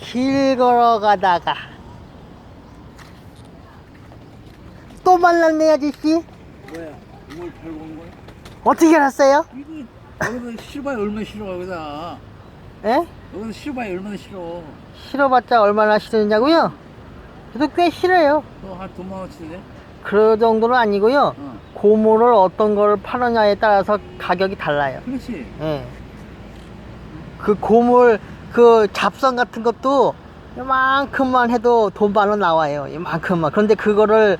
길 걸어가다가 또 만났네 아저씨 뭐야? 이걸 팔고 온 거야? 어떻게 알았어요? 이거 여기서 싫어봐야 얼마나 싫어 여기다. 예? 여기서 싫어봐야 얼마나 싫어. 싫어봤자 얼마나 싫으냐고요? 그래도 꽤 싫어요 너한 돈만 원치네. 그 정도는 아니고요 어. 고무를 어떤 걸 파느냐에 따라서 가격이 달라요 그렇지. 예. 그 고물 그 잡선 같은 것도 이만큼만 해도 돈 만 원 나와요. 이만큼만. 그런데 그거를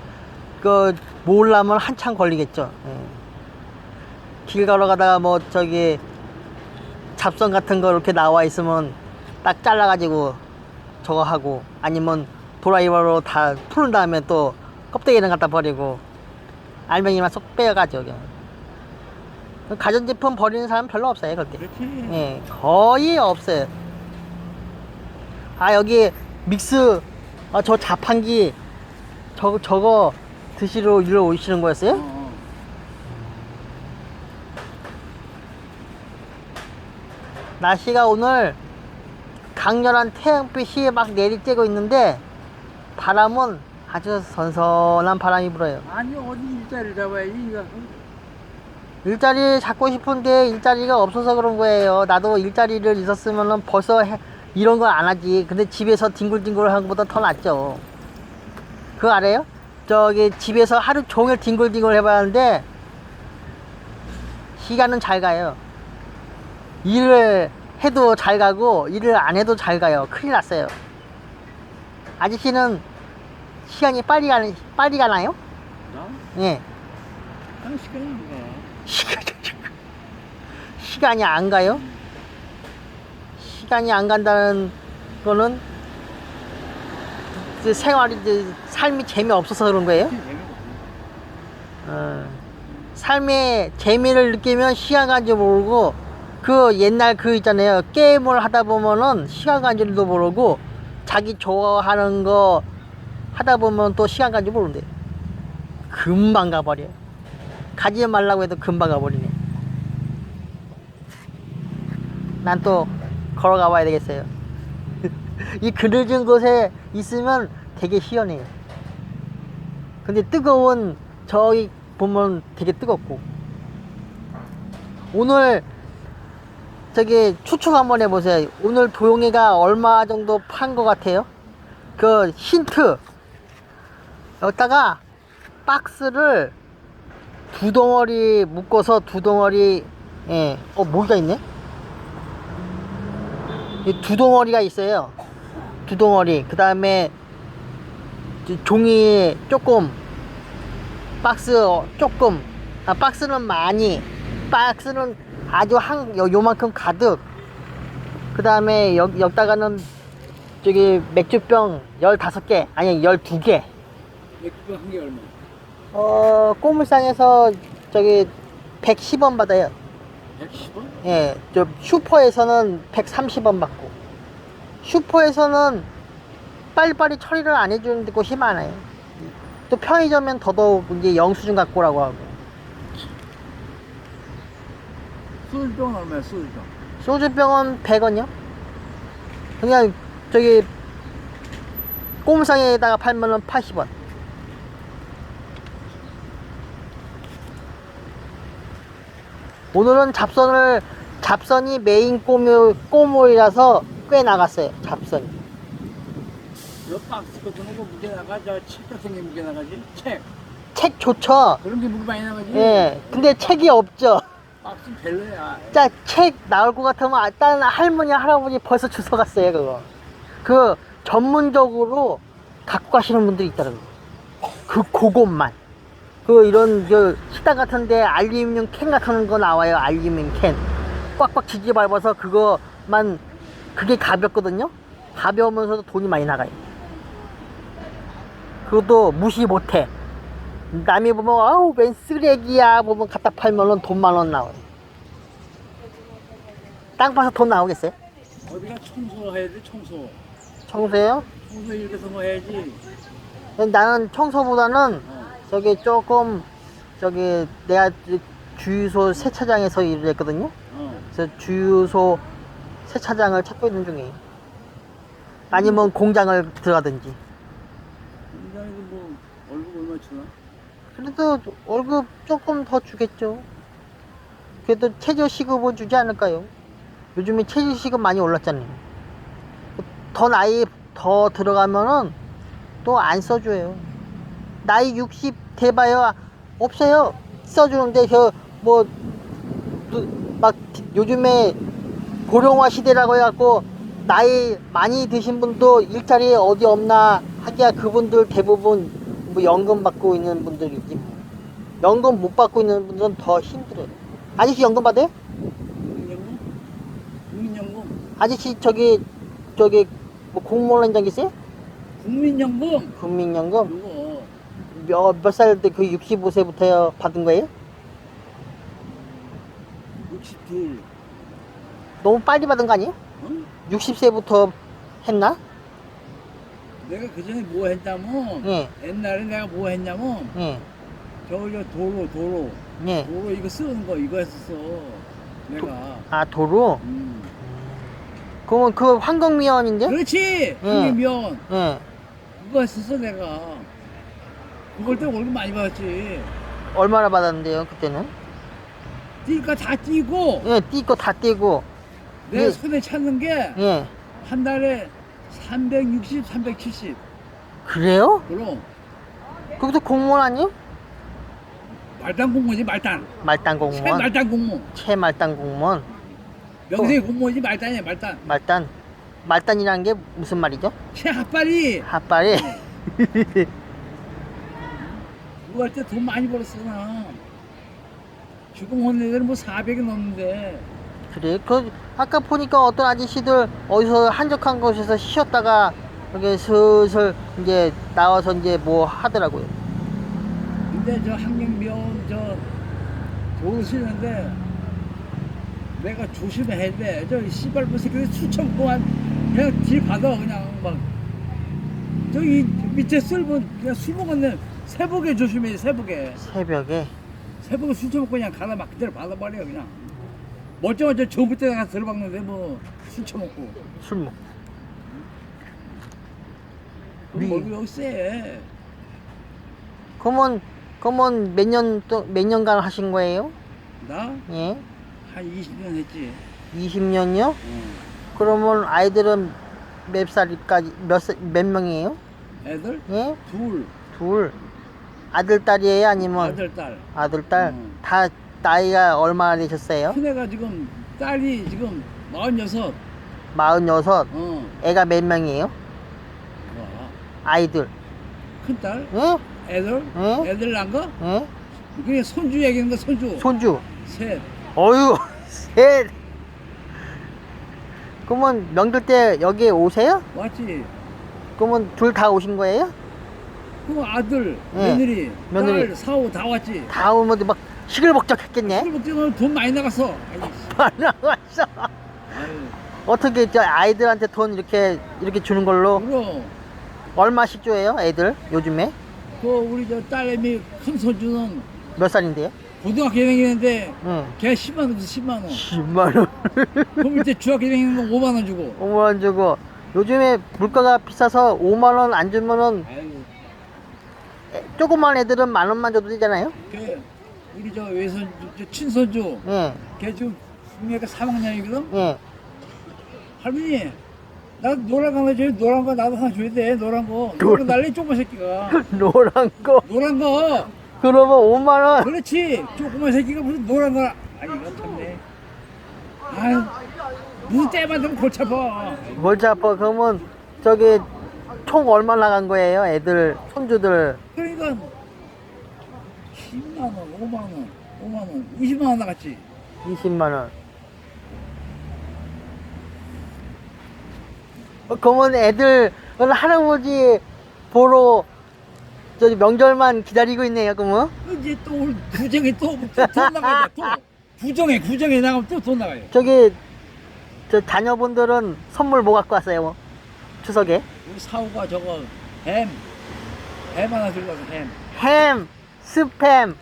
그 모으려면 한참 걸리겠죠. 예. 길 걸어가다가 뭐 저기 잡선 같은 거 이렇게 나와 있으면 딱 잘라가지고 저거 하고 아니면 도라이버로 다 푸른 다음에 또 껍데기는 갖다 버리고 알맹이만 쏙 빼가죠. 가전제품 버리는 사람 별로 없어요, 그렇게. 예, 거의 없어요. 아, 여기 믹스, 아, 저 자판기, 저, 저거 드시러 일로 오시는 어, 거였어요? 어. 날씨가 오늘 강렬한 태양빛이 막 내리쬐고 있는데 바람은 아주 선선한 바람이 불어요. 아니 어디 일자리를 잡아야지. 이거. 일자리 잡고 싶은데 일자리가 없어서 그런 거예요. 나도 일자리를 있었으면은 벌써 해- 이런 걸안 하지. 근데 집에서 뒹굴뒹굴 하는 것보다 더 낫죠. 그거 알아요? 저기 집에서 하루 종일 뒹굴뒹굴 해봐야 하는데 시간은 잘 가요. 일을 해도 잘 가고 일을 안 해도 잘 가요. 큰일 났어요. 아저씨는 시간이 빨리 가는 빨리 가나요? 나? 예. 한 시간이 안 가. 시간이, 시간이 안 가요? 시간이 안 간다는 거는 그 생활이 삶이 재미없어서 그런 거예요? 어, 삶의 재미를 느끼면 시간 간줄 모르고 그 옛날 그 있잖아요. 게임을 하다 보면은 시간 간줄도 모르고 자기 좋아하는 거 하다 보면 또 시간 간줄 모른대 금방 가버려 가지 말라고 해도 금방 가버리네. 난 또 걸어가 봐야 되겠어요. 이 그늘진 곳에 있으면 되게 시원해요. 근데 뜨거운 저기 보면 되게 뜨겁고. 오늘 저기 추측 한번 해보세요. 오늘 도용이가 얼마 정도 판 것 같아요? 그 힌트. 여기다가 박스를 두 덩어리 묶어서 두 덩어리 예, 어 모기가 있네? 이 두 덩어리가 있어요. 두 덩어리. 그 다음에 종이 조금 박스 어, 조금. 아, 박스는 많이 박스는 아주 한 요, 요만큼 가득. 그 다음에 여, 여기다가는 저기 맥주병 15개 아니 12개. 맥주 한개 얼마? 어 꼬물상에서 저기 110원 받아요. 110원? 예, 저 슈퍼에서는 130원 받고 슈퍼에서는 빨리빨리 처리를 안 해주는 곳이 많아요. 또 편의점엔 더더욱 이제 영수증 갖고 오라고 하고 소주병 얼마야 소주병? 소주병은 100원이요. 그냥 저기 꼬물상에다가 팔면은 80원. 오늘은 잡선을 잡선이 메인 꼬물 꼬물이라서 꽤 나갔어요. 잡선이. 저 박스 같은 거 무게 나가죠. 책 같은 게 무게 나가지. 책. 책 좋죠. 그런 게 무게 많이 나가지. 예. 근데 책이 없죠. 박스 별로야. 자, 책 나올 것 같으면 아, 다른 할머니, 할아버지 벌써 주워 갔어요, 그거. 그 전문적으로 갖고 가시는 분들이 있더라고요. 그 그것만. 그 이런 저 식당 같은데 알루미늄 캔 같은 거 나와요, 알루미늄 캔. 꽉꽉 지지 밟아서 그거만 그게 가볍거든요. 가벼우면서도 돈이 많이 나가요. 그것도 무시 못해. 남이 보면 아우 웬 쓰레기야 보면 갖다 팔면은 돈 만 원 나와요. 땅 파서 돈 나오겠어요? 어디가 청소해야 돼 청소. 청소해요? 청소 이렇게 해서 뭐 해야지. 나는 청소보다는 어. 저기 조금 저기 내가 주유소 세차장에서 일을 했거든요. 어. 그래서 주유소 세차장을 찾고 있는 중이에요. 아니면 공장을 들어가든지. 공장에서 뭐 월급 얼마 주나? 그래도 월급 조금 더 주겠죠. 그래도 최저 시급은 주지 않을까요? 요즘에 최저 시급 많이 올랐잖아요. 더 나이 더 들어가면은 또 안 써줘요. 나이 60 돼봐야 없어요. 써주는데 저 뭐 막 요즘에 고령화 시대라고 해갖고 나이 많이 드신 분도 일자리 어디 없나 하기야 그분들 대부분 뭐 연금 받고 있는 분들이지 뭐. 연금 못 받고 있는 분들은 더 힘들어요 아저씨 연금 받아요? 국민연금? 국민연금? 아저씨 저기 저기 뭐 공무원 현장 있어요? 국민연금? 국민연금 그거 몇 몇 살 때 그 65세부터 받은 거예요? 62. 너무 빨리 받은 거 아니에요? 응? 60세부터 했나? 내가 그 전에 뭐 했냐면 예, 옛날에 내가 뭐 했냐면 예, 저기 저 도로 도로 예. 도로 이거 쓰는 거 이거 했었어 내가 아 도로? 음. 그러면 그 환경미화원인데? 그렇지 응. 한개면 예. 그거 했었어 내가 그걸 때 월급 많이 받았지. 얼마나 받았는데요 그때는? 뛰니까 다 뛰고. 예, 띠고 다 떼고. 내 예. 손에 찾는 게 한 예. 달에 360, 370 그래요? 그럼. 그것도 공무원 아니에요? 말단 공무원이지 말단. 말단 공무원? 최말단 공무원. 최말단 공무원? 명세 공무원이지 말단이야 말단. 말단. 말단이라는 게 무슨 말이죠? 최핫발이. 핫발이 그거 할 때 돈 많이 벌었어 나 지금 온 애들은 뭐 400이 넘는데 그래 그 아까 보니까 어떤 아저씨들 어디서 한적한 곳에서 쉬었다가 이렇게 슬슬 이제 나와서 이제 뭐 하더라고요 근데 저 한경병 저 도로 쓰는데 내가 조심해야 돼. 저 씨발부 새끼들 수천고 한 그냥 딜 받아 그냥 막 저기 밑에 쓸면 그냥 술 먹었네. 새벽에 조심해 새벽에 새벽에 새벽에 술 처먹고 그냥 가다 막 그대로 받아버려 그냥 멀쩡한 저 전부 때 가서 들어박는데 뭐 술 처먹고 술 먹. 미- 월급 여기 세. 그러면 그러면 몇년또몇 년간 하신 거예요? 나 예, 한 20년 했지. 20년요? 어. 그러면 아이들은 몇 살까지 몇, 살- 몇 명이에요? 애들 예? 둘 둘. 아들, 딸이에요? 아니면 아들 딸. 아들, 딸? 음. 다 나이가 얼마나 되셨어요? 큰애가 지금 딸이 지금 46. 마흔여섯. 어. 애가 몇 명이에요? 와. 아이들. 큰딸? 예? 애들? 응? 애들 난 거? 예? 그게 손주 얘기하는 거 손주. 손주. 셋. 어유, 셋. 그러면 명절 때 여기 오세요? 왔지. 그러면 둘 다 오신 거예요? 그 아들, 응. 며느리, 며느리. 딸, 사오 다 왔지. 다 오면 막 시끌벅적했겠네. 술 먹지는 돈 많이 나갔어. 아이, 나왔어. 아유, 어떻게 저 아이들한테 돈 이렇게 이렇게 주는 걸로 그럼 얼마씩 줘요? 애들 요즘에 그 우리 저 딸내미 큰 손주는 몇 살인데요? 고등학교 다니는데 응. 걔 10만 원 줘, 10만 원. 10만 원. 그럼 이제 중학교 다니는 거 5만 원 주고. 5만 원 주고 요즘에 물가가 비싸서 5만 원 안 주면은 아유, 애- 조그만 애들은 만 원만 줘도 되잖아요. 걔 우리 저 외손, 저 친손주, 예, 걔 지금 중학교 3학년이거든. 예. 할머니, 나 노란 거 하나 줘요. 노란 거 나도 하나 줘야 돼. 노란 거. 노란 거 날래 조그만 새끼가. 노란 거. 노란 거. 그러면 5만 원. 그렇지. 조그만 새끼가 무슨 노란 거. 아니 이거 참네. 아유, 무슨 때만 되면 골치 아파. 골치 아파. 그러면 저기 총 얼마 나간 거예요? 애들 손주들 그러니까 10만 원, 5만 원, 5만 원, 20만 원 나갔지. 20만 원. 어, 그러면 애들 오늘 할아버지 보러 저 명절만 기다리고 있네요. 그러면 이제 또 오늘 구정에 또돈 나가야 돼. 또 구정에 구정에 나가면 또 돈 나가요. 저기 저 자녀분들은 선물 뭐 갖고 왔어요? 뭐? 추석에 우리 사우가 저거 햄, 햄 하나 들고 와서 햄. 햄, 스팸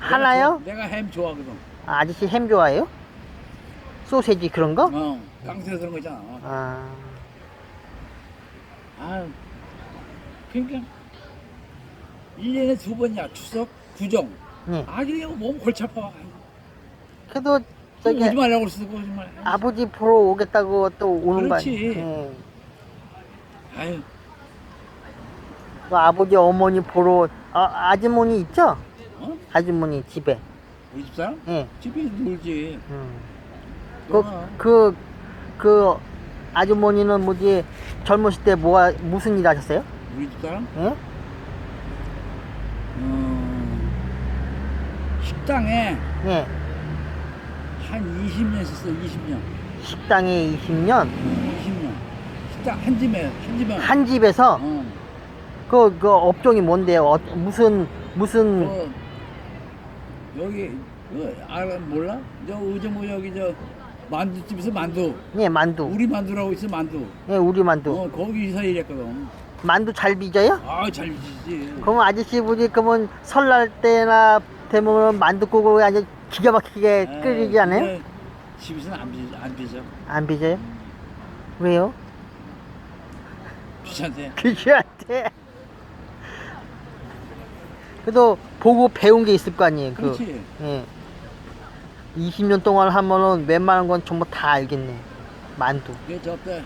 하나요? 내가, 좋아- 내가 햄 좋아하거든. 아, 아저씨 햄 좋아해요? 소세지 그런 거? 어, 깡새 그런 거 있잖아. 아, 아유. 그러니까 1년에 두 번이야. 추석, 구정. 예. 아, 그냥 몸 골치 아파. 그래도 저기 오지 말라고 쓰고 오지 말라. 아버지 보러 오겠다고 또 오는 거 그렇지. 아니에요? 예. 아유, 그 아버지 어머니 보러 아, 아주머니 있죠? 어? 아주머니 집에. 우리 집 사람? 예. 집에 놀지. 음. 놀아. 그, 그, 그 아주머니는 뭐지 젊으실 때 뭐가 무슨 일 하셨어요? 우리 집 사람? 예? 음, 식당에 예. 한 20년 있었어, 20년. 식당에 20년 20년. 식당 한 집에, 한 집에. 한 집에서 어. 그, 그 업종이 뭔데요? 어, 무슨 무슨 어, 여기, 그, 알아, 몰라? 저, 의정부 여기 저, 만두집에서 만두. 예 만두. 우리 만두라고 있어, 만두. 예 우리 만두. 어, 거기서 일했거든. 만두 잘 빚어요? 아, 잘 비지지. 그럼 아저씨 분이 그러면 설날 때나 되면 만두국을 아주 기가 막히게 끓이지 않아요? 집에서는 안 빚어, 안 빚어. 안 빚어요? 왜요? 귀찮대. 그지한테 그래도 보고 배운 게 있을 거 아니에요. 그, 그렇지. 예. 20년 동안 하면은 웬만한 건 전부 다 알겠네. 만두. 그 저때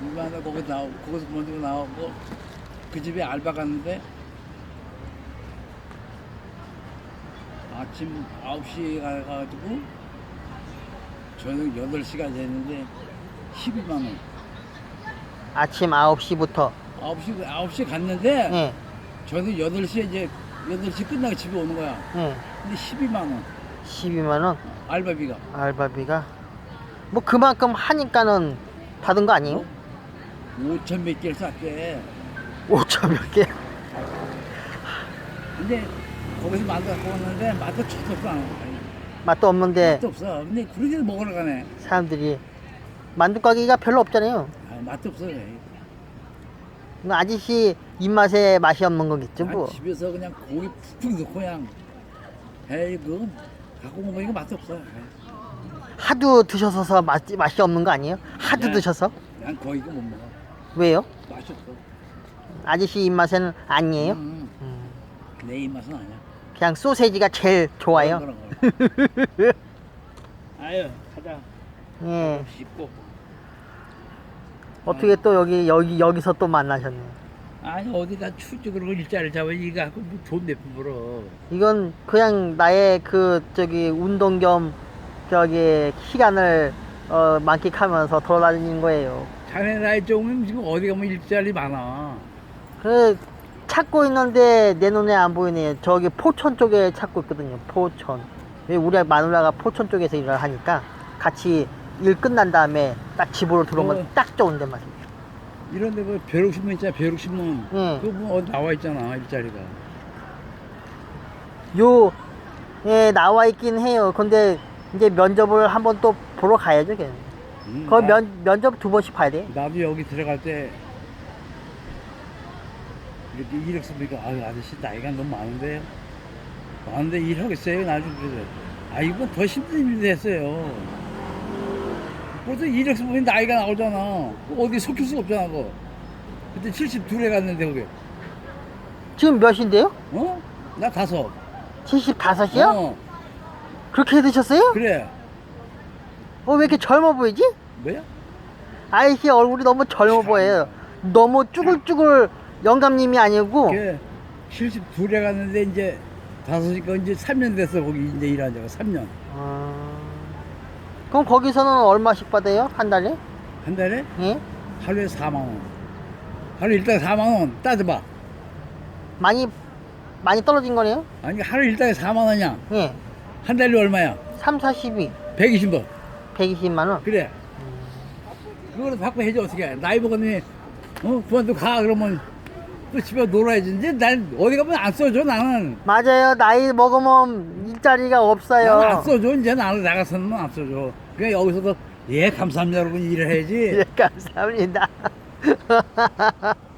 누가나 거기 나오고 거기서 먼저 나오고 그 집에 알바 갔는데 아침 9시에 가가지고 저녁 8시가 됐는데 12만 원. 아침 9시부터. 9시 9시 갔는데 예. 저녁 8시에 이제 8시 끝나고 집에 오는 거야. 예. 근데 12만 원 12만 원 알바비가. 알바비가 뭐 그만큼 하니까는 받은 거 아니에요? 5천 몇 개를 쌌대. 5천 몇 개. 근데 거기서 만두 갖고 왔는데 맛도 좋었어. 맛도 없는데 맛도 없어. 근데 그렇게 먹으러 가네. 사람들이 만두 가게가 별로 없잖아요. 아, 맛도 없어. 그 아저씨 입맛에 맛이 없는 거겠죠, 아, 뭐. 집에서 그냥 고기 푹푹 넣고 그냥 에이 그거 갖고 오면 이거 맛도 없어. 하도 드셔서 맛, 맛이 없는 거 아니에요? 하도 네. 드셔서? 난 거기 이거 못 먹어. 왜요? 맛이 없어. 아저씨 입맛에는 아니에요? 음, 음, 내 입맛은 아니야. 그냥 소세지가 제일 좋아요. 그런 거. 아유 가자. 예. 씻고. 어떻게 또 여기 여기 여기서 또 만나셨네. 아니 어디다 그러고 일자리를 잡아 이거 갖고 뭐돈 내품 벌어. 이건 그냥 나의 그 저기 운동 겸 저기 시간을 어, 만끽하면서 돌아다니는 거예요. 자네 나이 정도면 지금 어디 가면 일자리 많아. 그 찾고 있는데 내 눈에 안 보이네. 저기 포천 쪽에 찾고 있거든요. 포천. 왜 우리 마누라가 포천 쪽에서 일을 하니까 같이 일 끝난 다음에 딱 집으로 들어오면 어. 딱 좋은데 말이야. 이런데 뭐 벼룩신문 있잖아 벼룩신문. 응. 그거 뭐 어디 나와 있잖아 일자리가. 요, 예, 나와 있긴 해요. 근데 이제 면접을 한번 또 보러 가야죠, 걔. 음, 그 나- 면, 면접 두 번씩 봐야 돼. 나도 여기 들어갈 때 이렇게 일했으니까 아유 아저씨 나이가 너무 많은데 많은데 일하겠어요 나중에 그래서 아 이건 더 힘든 일을 했어요 벌써 일했으면 나이가 나오잖아 어디 속힐 수가 없잖아 그거 그때 72에 갔는데 그게 지금 몇인데요? 어? 나 다섯 75이요? 어 그렇게 드셨어요? 그래 어, 왜 이렇게 젊어 보이지? 뭐야? 아이씨 얼굴이 너무 젊어 보여요. 너무 쭈글쭈글 영감님이 아니고, 그게 72에 갔는데 이제 다섯이니까 이제 3년 됐어 거기 이제 일한 지가 3년 어... 그럼 거기서는 얼마씩 받아요? 한 달에? 한 달에 예? 하루에 4만 원. 하루 일당 4만 원 따져봐. 많이, 많이 떨어진 거네요? 아니 하루 일당에 4만 원이야. 예. 한 달에 얼마야? 3, 42, 120원. 120만 원. 그래. 그거를 받고 해줘 어떻게 해. 나이 먹었니? 어 그만두 가 그러면 또 집에 놀아야지. 이제 난 어디 가면 안 써줘 나는. 맞아요. 나이 먹으면 일자리가 없어요. 나는 안 써줘 이제 나는 나가서는 안 써줘. 그냥 여기서도 예 감사합니다 여러분 일을 해야지. 예, 감사합니다.